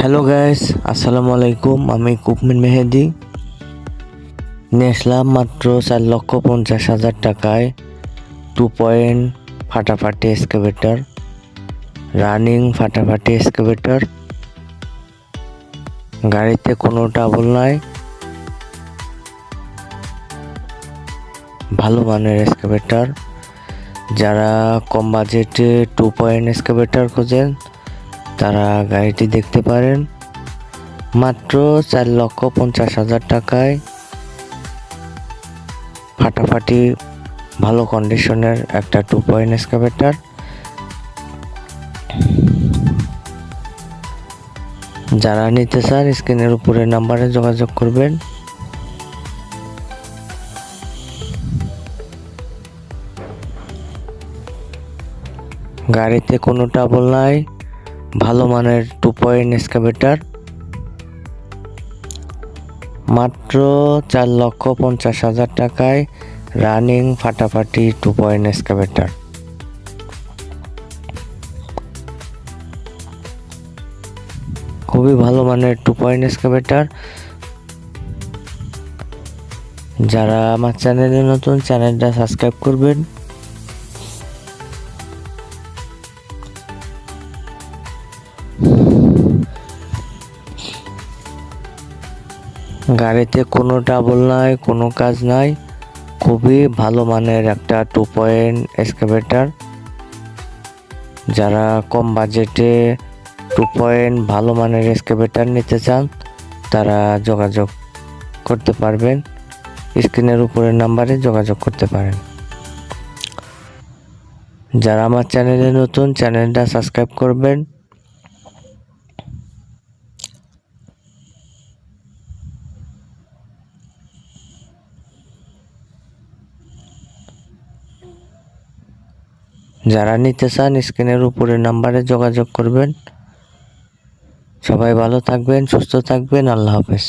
Hello guys আসসালামু আলাইকুম আমি কুকমিন মেহেদি। নিয়ে আসলাম মাত্র চার লক্ষ পঞ্চাশ হাজার টাকায় টু পয়েন্ট ফাটাফাটি এসকেভেটার রানিং ফাটাফাটি এসকেভেটার গাড়িতে কোনো ট্রাবল নাই। ভালো মানের এসকেভেটার যারা কম বাজেটে টু পয়েন্ট এসকেভেটার খোঁজেন তারা গাড়িটি দেখতে পারেন। মাত্র চার লক্ষ পঞ্চাশ হাজার টাকায় ফাটাফাটি ভালো কন্ডিশনের একটা টু পয়েন্ট এসকাভেটার যারা নিতে চান, স্ক্রিনের উপরে নাম্বারে যোগাযোগ করবেন। গাড়িতে কোনো ট্রাবল নাই। ভালো মানের টু পয়েন্ট এসকাভেটার মাত্র চার লক্ষ পঞ্চাশ হাজার টাকায় রানিং ফাটাফাটি টু পয়েন্ট এসকাভেটার খুবই ভালো মানের টু পয়েন্ট এসকাভেটার যারা আমার চ্যানেলে নতুন, চ্যানেলটা সাবস্ক্রাইব করবেন। গাড়িতে কোনো ট্রাবল নাই, কোনো কাজ নাই। খুবই ভালো মানের একটা টু পয়েন্ট এসকাভেটার যারা কম বাজেটে টু পয়েন্ট ভালো মানের এসকাভেটার নিতে চান, তারা যোগাযোগ করতে পারবেন। স্ক্রিনের উপরের নাম্বারে যোগাযোগ করতে পারেন। যারা আমার চ্যানেলে নতুন, চ্যানেলটা সাবস্ক্রাইব করবেন। যারা নিতে চান, স্ক্রিনের উপরে নাম্বারে যোগাযোগ করবেন। সবাই ভালো থাকবেন, সুস্থ থাকবেন। আল্লাহ হাফেজ।